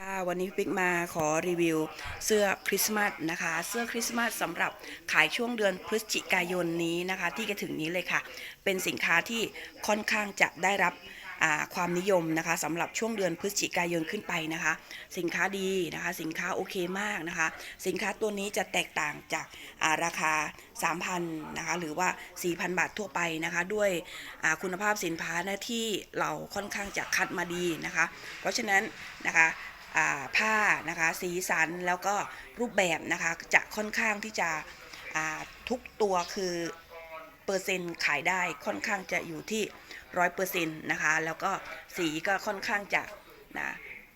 ค่ะวันนี้ปิ๊กมาขอรีวิวเสื้อคริสต์มาสนะคะ เสื้อคริสต์มาสสำหรับขายช่วงเดือนพฤศจิกายนนี้นะคะ ที่จะถึงนี้เลยค่ะ เป็นสินค้าที่ค่อนข้างจะได้รับความนิยมนะคะสำหรับช่วงเดือนพฤศจิกายนขึ้นไปนะคะ สินค้าดีนะคะ สินค้าโอเคมากนะคะ สินค้าตัวนี้จะแตกต่างจาการาคา 3,000นะคะหรือว่า 4,000 บาททั่วไปนะคะ ด้วยคุณภาพสินค้านะที่เราค่อนข้างจะคัดมาดีนะคะ เพราะฉะนั้นนะคะ ผ้านะคะสีสันแล้วก็รูปแบบนะคะจะค่อนข้างที่จะทุกตัวคือเปอร์เซ็นต์ขายได้ค่อนข้างจะอยู่ที่ร้อยเปอร์เซ็นต์นะคะแล้วก็สีก็ค่อนข้างจะนะ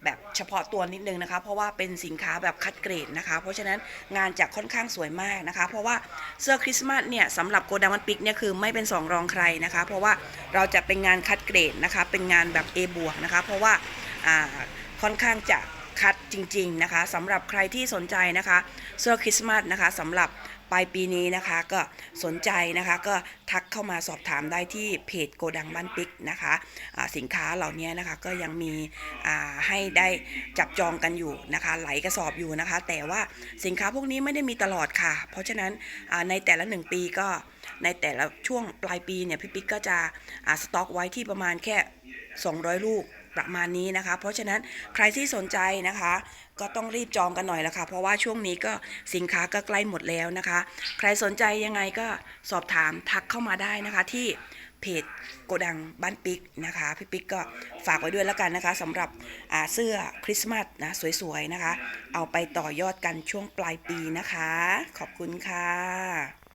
แบบเฉพาะตัวนิดนึงนะคะ เพราะว่าเป็นสินค้าแบบคัดเกรดนะคะ เพราะฉะนั้นงานจะค่อนข้างสวยมากนะคะ เพราะว่าเสื้อคริสต์มาสเนี่ยสำหรับโกดังมันปิกเนี่ยคือไม่เป็นสองรองใครนะคะ เพราะว่าเราจะเป็นงานคัดเกรดนะคะ เป็นงานแบบ A บวกนะคะ เพราะว่า ค่อนข้างจะคัดจริงๆนะคะสำหรับใครที่สนใจนะคะเสื้อคริสต์มาสนะคะสำหรับปลายปีนี้นะคะก็สนใจนะคะก็ทักเข้ามาสอบถามได้ที่เพจโกดังบ้านปิกนะคะอ่าสินค้าเหล่านี้นะคะก็ยังมีให้ได้จับจองกันอยู่นะคะไหลกระสอบอยู่นะคะ แต่ว่าสินค้าพวกนี้ไม่ได้มีตลอดค่ะ เพราะฉะนั้นในแต่ละหนึ่งปีก็ในแต่ละช่วงปลายปีเนี่ยพี่ปิ๊กก็จะสต็อกไว้ที่ประมาณแค่ 200 ลูก ประมาณนี้นะคะ เพราะฉะนั้นใครที่สนใจนะคะ ก็ต้องรีบจองกันหน่อยละค่ะ เพราะว่าช่วงนี้ก็สินค้าก็ใกล้หมดแล้วนะคะ ใครสนใจยังไงก็สอบถามทักเข้ามาได้นะคะที่เพจโกดังบ้านปิกนะคะ พี่ปิ๊กก็ฝากไว้ด้วยแล้วกันนะคะสำหรับเสื้อคริสต์มาสนะสวยๆนะคะ เอาไปต่อยอดกันช่วงปลายปีนะคะ ขอบคุณค่ะ